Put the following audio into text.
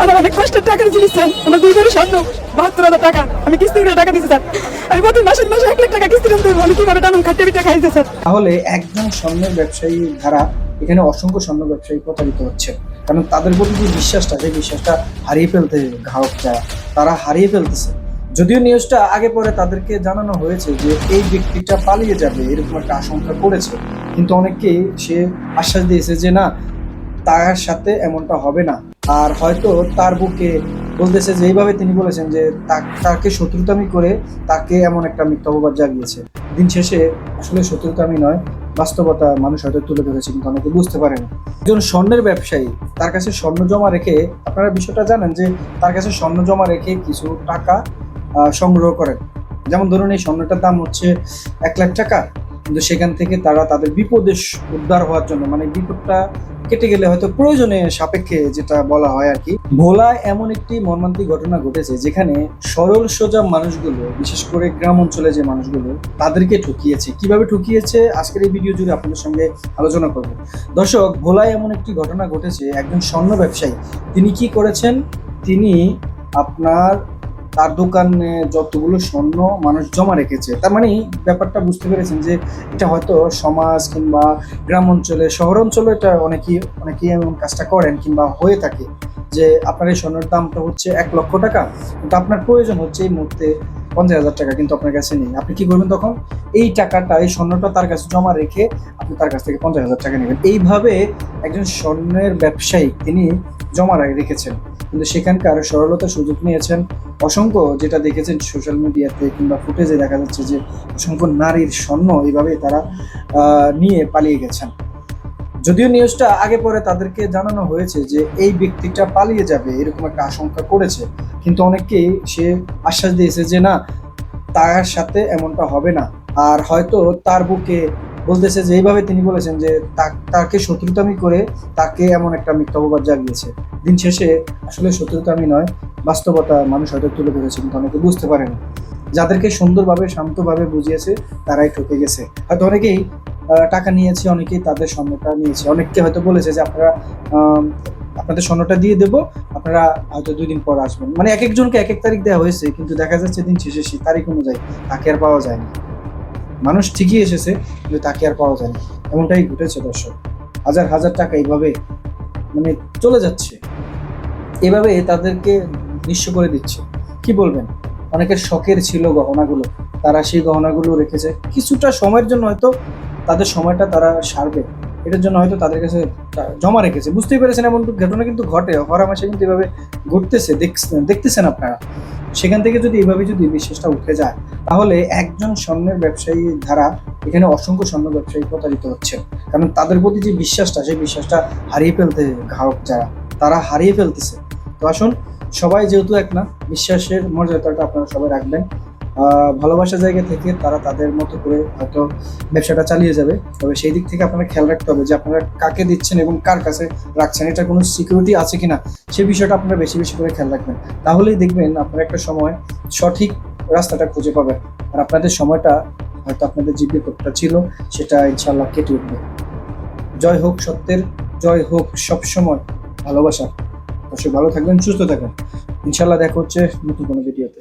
অনেক দুই টাকা টাকা। মাসে মাসে টাকা তাহলে একজন স্বর্ণের ব্যবসায়ী ধারা এখানে অসংখ্য স্বর্ণ ব্যবসায়ী প্রতারিত হচ্ছে। কারণ তাদের প্রতি যে বিশ্বাসটা, সেই বিশ্বাসটা হারিয়ে ফেলতে গ্রাহক যারা তারা হারিয়ে ফেলতেছে। যদিও নিউজটা আগে পরে তাদেরকে জানানো হয়েছে যে এই ব্যক্তিটা পালিয়ে যাবে, এরকম একটা আশঙ্কা করেছে। কিন্তু অনেককেই সে আশ্বাস দিয়েছে যে, না, তার সাথে এমনটা হবে না। আর হয়তো তার বুকে বলতেছে যে, এইভাবে তিনি বলেছেন যে তাকে শত্রুতামি করে তাকে এমন একটা মিথ্যা অপবাদ জাগিয়েছে। দিন শেষে আসলে শত্রুতামি নয়, বাস্তবতা মানুষ হয়তো তুলে ধরেছে, কিন্তু অনেকে বুঝতে পারে না একজন স্বর্ণের ব্যবসায়ী, তার কাছে স্বর্ণ জমা রেখে আপনারা বিষয়টা জানেন যে, তার কাছে স্বর্ণ জমা রেখে কিছু টাকা সংগ্রহ করেন। যেমন ধরুন এই স্বর্ণটার দাম হচ্ছে এক লাখ টাকা। কিন্তু সেখান থেকে তারা তাদের বিপদে উদ্ধার হওয়ার জন্য মানে বিপদটা কেটে গেলে হয়তো প্রয়োজনে সাপেক্ষে যেটা বলা হয় আর কি। ভোলায় এমন একটি মর্মান্তিক ঘটনা ঘটেছে যেখানে সরল সোজা মানুষগুলো, বিশেষ করে গ্রাম অঞ্চলে যে মানুষগুলো, তাদেরকে ঠকিয়েছে। কীভাবে ঠকিয়েছে? আজকের এই ভিডিও জুড়ে আপনাদের সঙ্গে আলোচনা করব। দর্শক, ভোলায় এমন একটি ঘটনা ঘটেছে, একজন স্বর্ণ ব্যবসায়ী। তিনি কি করেছেন? তিনি আপনার তার দোকানে যতগুলো স্বর্ণ মানুষ জমা রেখেছে, তার মানে ব্যাপারটা বুঝতে পেরেছেন যে এটা হয়তো সমাজ কিংবা গ্রাম অঞ্চলে, শহর অঞ্চলে এটা অনেকেই অনেকেই এমন কাজটা করেন কিংবা হয়ে থাকে যে আপনার এই স্বর্ণের দামটা হচ্ছে এক লক্ষ টাকা, কিন্তু আপনার প্রয়োজন হচ্ছে এই মুহূর্তে পঞ্চাশ হাজার টাকা কিন্তু আপনার কাছে নেই। আপনি কি করবেন তখন? এই টাকাটা, এই স্বর্ণটা তার কাছে জমা রেখে আপনি তার কাছ থেকে পঞ্চাশ হাজার টাকা নেবেন। এইভাবে একজন স্বর্ণের ব্যবসায়ী তিনি জমা রেখেছেন। কিন্তু সেখানকার সরলতার সুযোগ নিয়েছেন অসংখ্য, যেটা দেখেছেন সোশ্যাল মিডিয়াতে কিংবা ফুটেজে দেখা যাচ্ছে যে অসংখ্য নারীর স্বর্ণ এইভাবে তারা নিয়ে পালিয়ে গেছেন। যদিও নিউজটা আগে পরে তাদেরকে জানানো হয়েছে যে এই ব্যক্তিটা পালিয়ে যাবে এরকম একটা আশঙ্কা করেছে, কিন্তু অনেককেই সে আশ্বাস দিয়েছে যে না, তার সাথে এমনটা হবে না। আর হয়তো তার বুকে বলতেছে যে, এইভাবে তিনি বলেছেন যে, তাকে শত্রুতামি করে তাকে এমন একটা মিথ্যা অপবাদ জাগিয়েছে। দিন শেষে আসলে শত্রুতামি নয়, বাস্তবতা মানুষ হয়তো তুলে ধরেছে, কিন্তু অনেকে বুঝতে পারে না। যাদেরকে সুন্দরভাবে, শান্তভাবে বুঝিয়েছে, তারাই ঠকে গেছে। হয়তো অনেকেই টাকা নিয়েছে, অনেকেই তাদের স্বর্ণটা নিয়েছে। অনেককে হয়তো বলেছে যে, আপনারা আপনাদের স্বর্ণটা দিয়ে দেবো, আপনারা হয়তো দুই দিন পর আসবেন। মানে এক একজনকে এক এক তারিখ দেওয়া হয়েছে, কিন্তু দেখা যাচ্ছে দিন শেষে সেই তারিখ অনুযায়ী তাকে আর পাওয়া যায়নি মানুষ ঠিকই এসেছে, কিন্তু তাকে আর পাওয়া যায়নি। এমনটাই ঘটেছে, দর্শক। হাজার হাজার টাকা এইভাবে মানে চলে যাচ্ছে। এভাবে তাদেরকে নিঃস্ব করে দিচ্ছে। কি বলবেন? অনেকের শখের ছিল গহনাগুলো। তারা সেই গহনাগুলো রেখেছে। কিছুটা সময়ের জন্য হয়তো তাদের সময়টা তারা সারবে। এটার জন্য হয়তো তাদের কাছে জমা রেখেছে। বুঝতেই পেরেছেন এমন ঘটনা কিন্তু ঘটে। হরা মাসে কিন্তু এভাবে ঘটতেছে। দেখতেছেন আপনারা। সেখান থেকে যদি এভাবে যদি বিশ্বাসটা উঠে যায়, তাহলে একজন স্বর্ণের ব্যবসায়ী ধারা এখানে অসংখ্য স্বর্ণ ব্যবসায়ী প্রতারিত হচ্ছে। কারণ তাদের প্রতি যে বিশ্বাসটা, সেই বিশ্বাসটা হারিয়ে ফেলতে গ্রাহক যারা, তারা হারিয়ে ফেলতেছে। তো আসুন, সবাই যেহেতু এক না, বিশ্বাসের মর্যাদাটা আপনারা সবাই রাখবেন। ভালোবাসার জায়গা থেকে তারা তাদের মতো করে হয়তো ব্যবসাটা চালিয়ে যাবে। তবে সেই দিক থেকে আপনারা খেয়াল রাখতে হবে যে আপনারা কাকে দিচ্ছেন এবং কার কাছে রাখছেন এটা কোনো সিকিউরিটি আছে কিনা সেই বিষয়টা আপনারা বেশি বেশি করে খেয়াল রাখবেন। তাহলেই দেখবেন আপনারা একটা সময় সঠিক রাস্তাটা খুঁজে পাবেন। আর আপনাদের সময়টা হয়তো আপনাদের যে বিপদটা ছিল, সেটা ইনশাল্লাহ কেটে উঠবে। জয় হোক সত্যের, জয় হোক সবসময় ভালোবাসা অবশ্যই ভালো থাকবেন, সুস্থ থাকবেন। ইনশাল্লাহ দেখা হচ্ছে নতুন কোনো ভিডিওতে